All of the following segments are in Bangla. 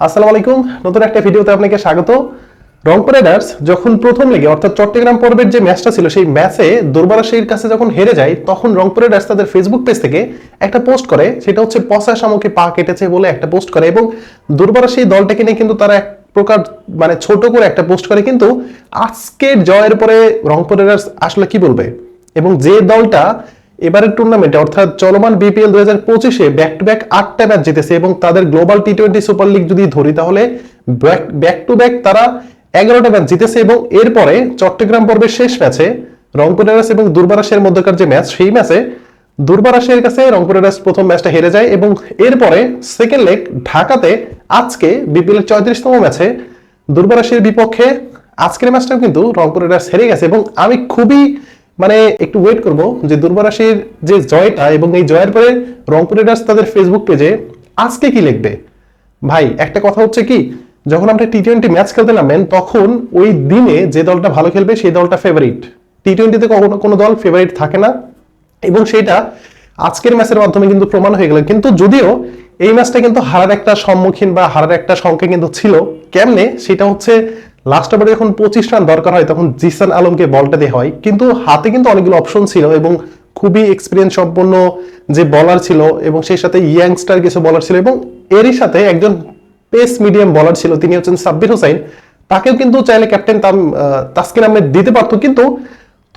আসসালামু আলাইকুম। নতুন একটা ভিডিওতে আপনাকে স্বাগত। রংপুর রাইডার্স যখন প্রথম লেগে, অর্থাৎ চট্টগ্রাম পর্বের যে ম্যাচটা ছিল, সেই ম্যাচে দুর্বারাশির কাছে যখন হেরে যায়, তখন রংপুর রাইডার্স তাদের ফেসবুক পেজ থেকে একটা পোস্ট করে। সেটা হচ্ছে পচা শামুকে পা কেটেছে বলে একটা পোস্ট করে এবং দুর্বারাশি দলটাকে নিয়ে কিন্তু তারা এক প্রকার মানে ছোট করে একটা পোস্ট করে। কিন্তু আজকের জয়ের পরে রংপুর রাইডার্স আসলে কি বলবে? এবং যে দলটা এবারের টুর্নামেন্টে অর্থাৎ চলমান বিপিএল দুই হাজার পঁচিশে ব্যাক টু ব্যাক আটটা ম্যাচ জিতেছে এবং তাদের global T twenty super league যদি ধরি তাহলে ব্যাক টু ব্যাক তারা এগারোটা ম্যাচ জিতেছে এবং এরপরে চট্টগ্রাম পর্বের শেষ ম্যাচে রংপুর রাইডার্স এবং দুর্বারাসের মধ্যকার যে ম্যাচ সেই ম্যাচে দুর্বারাসের কাছে রংপুর রাইডার্স প্রথম ম্যাচটা হেরে যায় এবং এরপরে সেকেন্ড লেগ ঢাকাতে আজকে বিপিএল চৌত্রিশতম ম্যাচে দুর্বারাসের বিপক্ষে আজকের ম্যাচটাও কিন্তু রংপুর রাইডার্স হেরে গেছে এবং আমি খুবই মানে একটু ওয়েট করব যে দুর্বারাসির যে জয়টা এবং এই জয়ের পরে রংপুর রাইডার্স তাদের ফেসবুক পেজে আজকে কি লিখবে? ভাই, একটা কথা হচ্ছে কি, যখন আমরা টি টোয়েন্টি ম্যাচ খেলতে নামেন, তখন ওই দিনে যে দলটা ভালো খেলবে সেই দলটা ফেভারিট টি টোয়েন্টিতে কখনো কোনো দল ফেভারিট থাকে না এবং সেটা আজকের ম্যাচের মাধ্যমে কিন্তু প্রমাণ হয়ে গেল। কিন্তু যদিও এই ম্যাচটা কিন্তু হারার একটা সম্মুখীন বা হারার একটা সংখ্যা কিন্তু ছিল, কেমনে? সেটা হচ্ছে লাস্ট ওভারে যখন পঁচিশ রান দরকার হয়, তখন জিসান আলমকে বলটা দেওয়া হয়। কিন্তু হাতে কিন্তু অনেকগুলো অপশন ছিল এবং খুবই এক্সপিরিয়েন্স সম্পন্ন যে বলার ছিল এবং সেই সাথে ইয়াংস্টার কিছু বলার ছিল এবং এরই সাথে একজন পেস মিডিয়াম বলার ছিল, তিনি হচ্ছেন সাব্বির হোসাইন। তাকেও কিন্তু চাইলে ক্যাপ্টেন তাম তাস্কিন আহমেদ দিতে পারতো, কিন্তু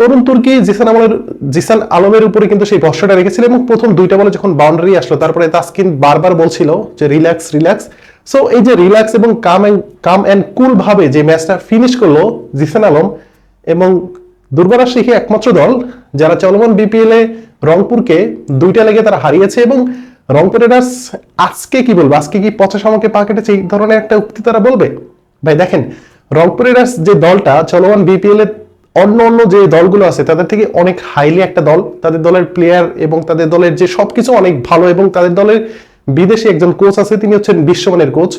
তরুণ তুর্কি জিসান আলমের জিসান আলমের উপরে কিন্তু সেই ভরসাটা রেখেছিল এবং প্রথম দুইটা বলে যখন বাউন্ডারি আসলো, তারপরে তাসকিন বারবার বলছিল যে রিল্যাক্স রিল্যাক্স সো এই যে রিল্যাক্স এবং কাম অ্যান্ড কাম অ্যান্ড কুল ভাবে যে ম্যাচটা ফিনিশ করল জিসান আলম এবং দুর্বারা শিখে একমাত্র দল, যারা চলমান বিপিএল এ রংপুরকে দুইটা লেগে তারা হারিয়েছে এবং রংপুর রাইডার্স আজকে কি বলব? আজকে কি পচা সামকে পা কেটেছে? এই ধরনের একটা উক্তি তারা বলবে? ভাই, দেখেন, রংপুর রাইডার্স যে দলটা চলমান বিপিএল এর অন্য অন্য যে দলগুলো আছে, তাদের থেকে অনেক হাইলি একটা দল। তাদের দলের প্লেয়ার এবং তাদের দলের যে সবকিছু অনেক ভালো এবং তাদের দলের বিদেশি একজন কোচ আছে, তিনি হচ্ছেন বিশ্বমানের কোচ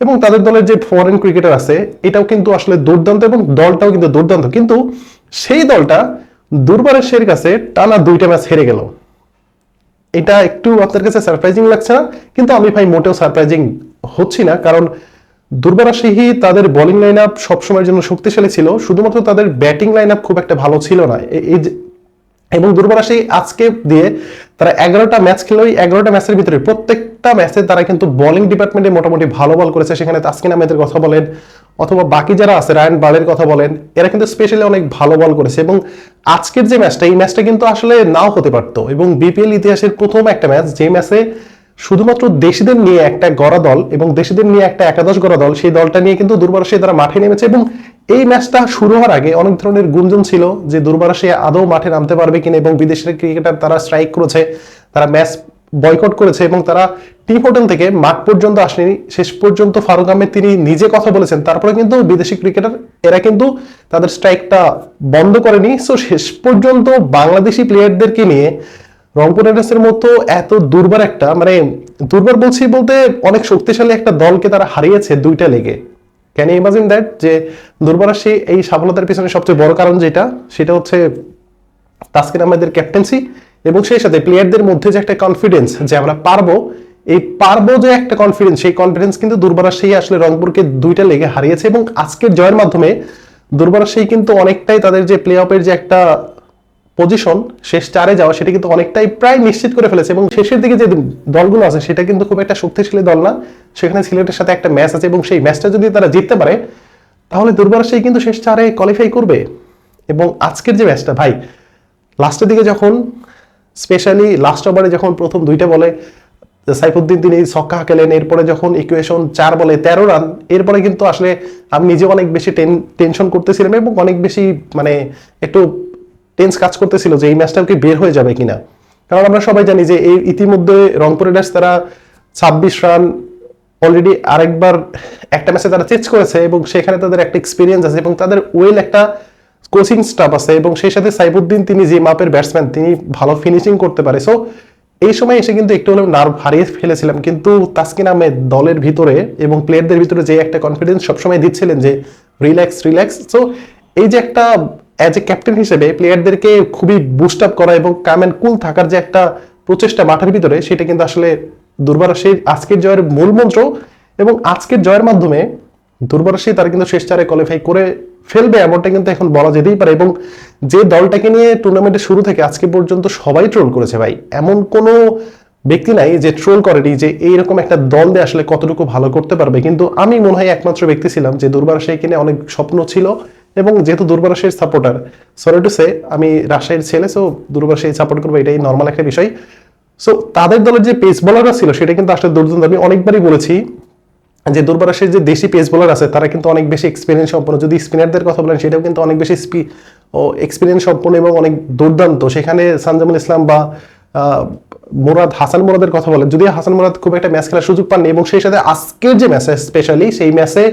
এবং তাদের দলের যে ফরেন ক্রিকেটার আছে, এটাও কিন্তু আসলে দুর্দান্ত এবং দলটাও কিন্তু দুর্দান্ত। কিন্তু সেই দলটা দুর্বারের কাছে টানা দুইটা ম্যাচ হেরে গেল। এটা একটু আপনার কাছে সারপ্রাইজিং লাগছে না? কিন্তু আমি ভাই মোটেও সারপ্রাইজিং হচ্ছি না। কারণ দুর্বারা সিহি তাদের বোলিং লাইন আপ সবসময়ের জন্য শক্তিশালী ছিল, শুধুমাত্র তাদের ব্যাটিং লাইন আপ খুব একটা ভালো ছিল না। এবং দুর্বারা সেই আজকে দিয়ে তারা এগারোটা ম্যাচ খেলে, ওই এগারোটা ম্যাচের ভিতরে প্রত্যেকটা ম্যাচে তারা কিন্তু বোলিং ডিপার্টমেন্টে মোটামুটি ভালো বল করেছে। সেখানে তাসকিন আহমেদের কথা বলেন, অথবা বাকি যারা আছে, রায়ন বালের কথা বলেন, এরা কিন্তু স্পেশালি অনেক ভালো বল করেছে। এবং আজকের যে ম্যাচটা এই ম্যাচটা কিন্তু আসলে নাও হতে পারতো। এবং বিপিএল ইতিহাসের প্রথম একটা ম্যাচ যে ম্যাচে শুধুমাত্র দেশিদের নিয়ে একটা গড়া দল এবং দেশিদের নিয়ে একটা একাদশ গড়া দল, সেই দলটা নিয়ে কিন্তু দুর্বারসে তারা মাঠে নেমেছে এবং এই ম্যাচটা শুরু হওয়ার আগে অনেক ধরনের গুঞ্জন ছিল যে দুর্বারসে আদৌ মাঠে নামতে পারবে কিনা এবং বিদেশের ক্রিকেটার তারা স্ট্রাইক করেছে, তারা ম্যাচ বয়কট করেছে এবং তারা টিম হোটেল থেকে মাঠ পর্যন্ত আসেনি। শেষ পর্যন্ত ফারুক আহমেদ তিনি নিজে কথা বলেছেন, তারপরে কিন্তু বিদেশি ক্রিকেটার এরা কিন্তু তাদের স্ট্রাইকটা বন্ধ করেনি। সো শেষ পর্যন্ত বাংলাদেশি প্লেয়ারদেরকে নিয়ে রংপুর রাইডার্সের মতো এত দুর্বার একটা মানে দুর্বার বলছি বলতে অনেক শক্তিশালী একটা দলকে তারা হারিয়েছে দুইটা লেগে। ক্যান ইমাজিন দ্যাট যে দুর্বার সেই এই সফলতার পিছনে সবচেয়ে বড় কারণ যেটা, সেটা হচ্ছে তাসকিন আহমেদের ক্যাপ্টেন্সি এবং সেই সাথে প্লেয়ারদের মধ্যে যে একটা কনফিডেন্স যে আমরা পারব, এই পারব যে একটা কনফিডেন্স সেই কনফিডেন্স কিন্তু দুর্বারা সেই আসলে রংপুরকে দুইটা লেগে হারিয়েছে এবং আজকের জয়ের মাধ্যমে দুর্বারা সেই কিন্তু অনেকটাই তাদের যে প্লে অফের যে একটা পজিশন শেষ চারে যাওয়া, সেটা কিন্তু অনেকটাই প্রায় নিশ্চিত করে ফেলেছে এবং শেষের দিকে যে দলগুলো আছে, সেটা কিন্তু খুব একটা শক্তিশালী দল না। সেখানে সিলেটের সাথে একটা ম্যাচ আছে এবং সেই ম্যাচটা যদি তারা জিততে পারে, তাহলে দুর্বার সেই কিন্তু শেষ চারে কোয়ালিফাই করবে। এবং আজকের যে ম্যাচটা ভাই লাস্টের দিকে যখন স্পেশালি লাস্ট ওভারে যখন প্রথম দুইটা বলে, সাইফুদ্দিন তিনি ছক্কা হাঁকেলেন এরপরে যখন ইকুয়েশন চার বলে তেরো রান এরপরে কিন্তু আসলে আমি নিজে অনেক বেশি টেনশন করতেছিলাম এবং অনেক বেশি মানে একটু টেন্স কাজ করতেছিল যে এই ম্যাচটাও কি বের হয়ে যাবে কিনা। কারণ আমরা সবাই জানি যে এই ইতিমধ্যে রংপুর রাইডার্স তারা ছাব্বিশ রান অলরেডি আরেকবার একটা ম্যাচে তারা চেঞ্জ করেছে এবং সেখানে তাদের একটা এক্সপিরিয়েন্স আছে এবং তাদের ওয়েল একটা কোচিং স্টাফ আছে এবং সেই সাথে সাইবুদ্দিন তিনি যে মাপের ব্যাটসম্যান তিনি ভালো ফিনিশিং করতে পারে। সো এই সময় এসে কিন্তু একটু হলেও নার্ভ হারিয়ে ফেলেছিলাম। কিন্তু তাসকিন আহমেদ দলের ভিতরে এবং প্লেয়ারদের ভিতরে যে একটা কনফিডেন্স সবসময় দিচ্ছিলেন যে রিল্যাক্স রিল্যাক্স সো এই যে একটা অ্যাজ এ ক্যাপ্টেন হিসেবে প্লেয়ারদেরকে খুবই বুস্ট আপ করা এবং কাম অ্যান্ড কুল থাকার যে একটা প্রচেষ্টা মাঠের ভিতরে, সেটা কিন্তু আসলে দুর্বার সেই আজকের জয়ের মূল মন্ত্র এবং আজকের জয়ের মাধ্যমে দুর্বারসী তারা কিন্তু শেষ চারে কোয়ালিফাই করে ফেলবে এমনটা কিন্তু এখন বলা যেতেই পারে এবং যে দলটাকে নিয়ে টুর্নামেন্টের শুরু থেকে আজকে পর্যন্ত সবাই ট্রোল করেছে ভাই। এমন কোনো ব্যক্তি নাই যে ট্রোল করেনি যে এইরকম একটা দল দিয়ে আসলে কতটুকু ভালো করতে পারবে। কিন্তু আমি মনে হয় একমাত্র ব্যক্তি ছিলাম যে দুর্বারসীকে নিয়ে অনেক স্বপ্ন ছিল। এবং যেহেতু দুর্বারসীর সাপোর্টার সরি টু সে আমি রাজশাহীর ছেলে সো দুর্বারসী সাপোর্ট করব, এটাই নর্মাল একটা বিষয়। সো তাদের দলের যে পেস বলাররা ছিল, সেটা কিন্তু আসলে দুর্দান্ত। আমি অনেকবারই বলেছি যে দুর্বারাসের যে দেশি পেস বোলার আছে, তারা কিন্তু অনেক বেশি এক্সপিরিয়েন্স সম্পন্ন। যদি স্পিনারদের কথা বলেন, সেটাও কিন্তু অনেক বেশি স্পি ও এক্সপিরিয়েন্স সম্পন্ন এবং অনেক দুর্দান্ত। সেখানে সানজামুল ইসলাম বা মুরাদ, হাসান মোরাদের কথা বলেন যদি হাসান মুরাদ খুব একটা ম্যাচ খেলার সুযোগ পাননি, এবং সেই সাথে আজকের যে ম্যাচ স্পেশালি সেই ম্যাচে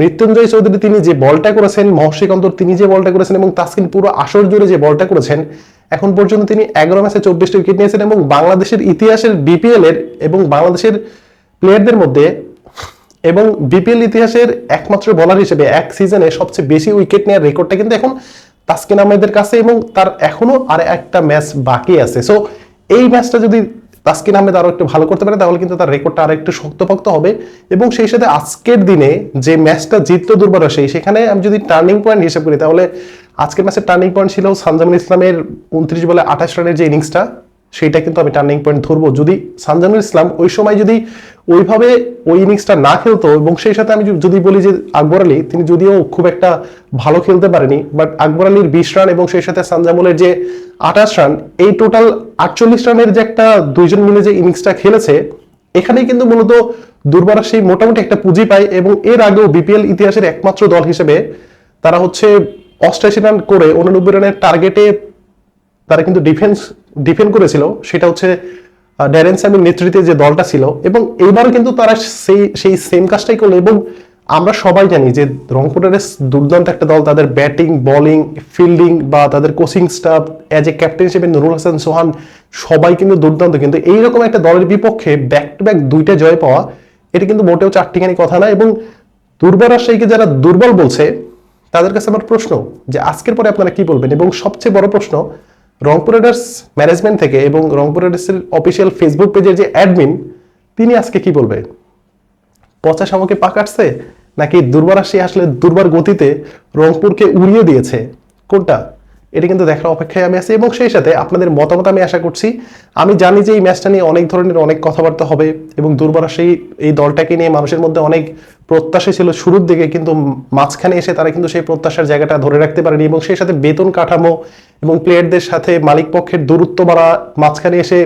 মৃত্যুঞ্জয় চৌধুরী তিনি যে বলটা করেছেন মহর্ষিক অন্তর তিনি যে বলটা করেছেন এবং তাসকিন পুরো আসর জুড়ে যে বলটা করেছেন, এখন পর্যন্ত তিনি এগারো ম্যাচে চব্বিশটা উইকেট নিয়েছেন এবং বাংলাদেশের ইতিহাসের বিপিএল এর এবং বাংলাদেশের প্লেয়ারদের মধ্যে এবং বিপিএল ইতিহাসের একমাত্র বলার হিসেবে এক সিজনে সবচেয়ে বেশি উইকেট নেওয়ার রেকর্ডটা কিন্তু এখন তাসকিন আহমেদের কাছে এবং তার এখনও আর একটা ম্যাচ বাকি আছে। সো এই ম্যাচটা যদি তাসকিন আহমেদ আরও একটু ভালো করতে পারে, তাহলে কিন্তু তার রেকর্ডটা আরও একটু শক্তপোক্ত হবে। এবং সেই সাথে আজকের দিনে যে ম্যাচটা জিতলো দুর্বার সেই সেখানে আমি যদি টার্নিং পয়েন্ট হিসেব করি, তাহলে আজকের ম্যাচের টার্নিং পয়েন্ট ছিল সানজামুল ইসলামের উনত্রিশ বলে আঠাশ রানের যে ইনিংসটা সেইটা কিন্তু আমি টার্নিং পয়েন্ট ধরবো। যদি সানজানুল ইসলাম ওই সময় যদি ওইভাবে ওই ইনিংসটা না খেলতো এবং সেই সাথে আমি যদি বলি যে আকবর আলী, তিনি যদিও খুব একটা ভালো খেলতে পারেনি বাট আকবর আলীর বিশ রান এবং সেই সাথে সানজামুলের যে আঠাশ রান এই টোটাল আটচল্লিশ রানের যে একটা দুইজন মিলে যে ইনিংসটা খেলেছে, এখানেই কিন্তু মূলত দুর্বার সেই মোটামুটি একটা পুঁজি পায় এবং এর আগেও বিপিএল ইতিহাসের একমাত্র দল হিসেবে তারা হচ্ছে অষ্টাশি রান করে উননব্বই রানের টার্গেটে তারা কিন্তু ডিফেন্স ডিফেন্ড করেছিল, সেটা হচ্ছে ড্যারেন স্যামির নেতৃত্বে যে দলটা ছিল এবং এইবারও কিন্তু তারা সেই সেই সেম কাজটাই করল এবং আমরা সবাই জানি যে রংপুর রাইডার্স দুর্দান্ত একটা দল, তাদের ব্যাটিং বোলিং ফিল্ডিং বা তাদের coaching staff as a captain হিসেবে নুরুল হাসান, সোহান সবাই কিন্তু দুর্দান্ত। কিন্তু এইরকম একটা দলের বিপক্ষে ব্যাক টু ব্যাক দুইটা জয় পাওয়া, এটা কিন্তু মোটেও চারটিখানি কথা না এবং দুর্বল রাজশাহীকে যারা দুর্বল বলছে, তাদের কাছে আমার প্রশ্ন যে আজকের পরে আপনারা কি বলবেন? এবং সবচেয়ে বড় প্রশ্ন রংপুর রাইডার্স ম্যানেজমেন্ট থেকে এবং রংপুর রাইডার্সের অফিসিয়াল ফেসবুক পেজের যে অ্যাডমিন তিনি আজকে কি বলবে? পচা শামুকে পা কাটছে নাকি দুর্বার আসি আসলে দুর্বার গতিতে রংপুরকে উড়িয়ে দিয়েছে? কোনটা? এটা কিন্তু দেখার অপেক্ষায় আমি আছি এবং সেই সাথে আপনাদের মতামত আমি আশা করছি। আমি জানি যে এই ম্যাচটা নিয়ে অনেক ধরনের অনেক কথাবার্তা হবে এবং দুর্বার সেই এই দলটাকে নিয়ে মানুষের মধ্যে অনেক প্রত্যাশা ছিল শুরুর দিকে, কিন্তু মাঝখানে এসে তারা কিন্তু সেই প্রত্যাশার জায়গাটা ধরে রাখতে পারেনি এবং সেই সাথে বেতন কাঠামো এবং প্লেয়ারদের সাথে মালিক পক্ষের দূরত্ব বাড়া, মাঝখানে এসে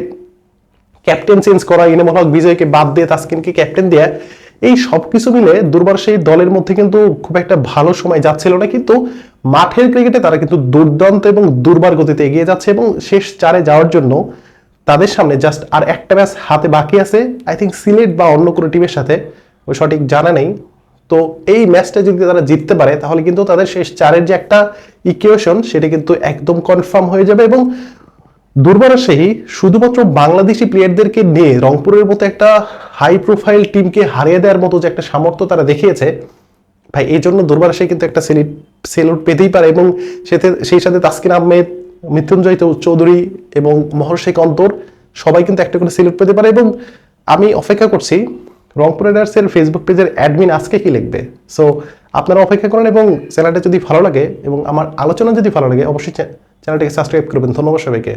ক্যাপ্টেন চেঞ্জ করা, ইনেমুল হক বিজয়কে বাদ দিয়ে তাসকিনকে ক্যাপ্টেন দেয়া এই সব কিছু মিলে দুর্বার সেই দলের মধ্যে কিন্তু খুব একটা ভালো সময় যাচ্ছিল না, কিন্তু মাঠের ক্রিকেটে তারা কিন্তু দুর্দান্ত এবং দুর্বার গতিতে এগিয়ে যাচ্ছে এবং শেষ চারে যাওয়ার জন্য তাদের সামনে জাস্ট আর একটা ম্যাচ হাতে বাকি আছে। আই থিঙ্ক সিলেট বা অন্য কোনো টিমের সাথে, ওই সঠিক জানা নেই। তো এই ম্যাচটা যদি তারা জিততে পারে, তাহলে কিন্তু তাদের শেষ চারের যে একটা ইকুয়েশন সেটা কিন্তু একদম কনফার্ম হয়ে যাবে এবং দুর্বার সেই শুধুমাত্র বাংলাদেশি প্লেয়ারদেরকে নিয়ে রংপুরের মতো একটা হাই প্রোফাইল টিমকে হারিয়ে দেওয়ার মতো যে একটা সামর্থ্য তারা দেখিয়েছে, ভাই, এই জন্য দুর্বার সেই কিন্তু একটা সেলিট সেলুট পেতেই পারে এবং সেতে, সেই সাথে তাসকিন আহমেদ, মৃত্যুঞ্জয় চৌধুরী এবং মহর্ষিক অন্তর সবাই কিন্তু একটা করে সেলুট পেতে পারে এবং আমি অপেক্ষা করছি রংপুর রাইডার্সের ফেসবুক পেজের অ্যাডমিন আজকে কি লিখবে। সো আপনারা অপেক্ষা করেন এবং চ্যানেলটা যদি ভালো লাগে এবং আমার আলোচনা যদি ভালো লাগে, অবশ্যই চ্যানেলটাকে সাবস্ক্রাইব করবেন। ধন্যবাদ সবাইকে।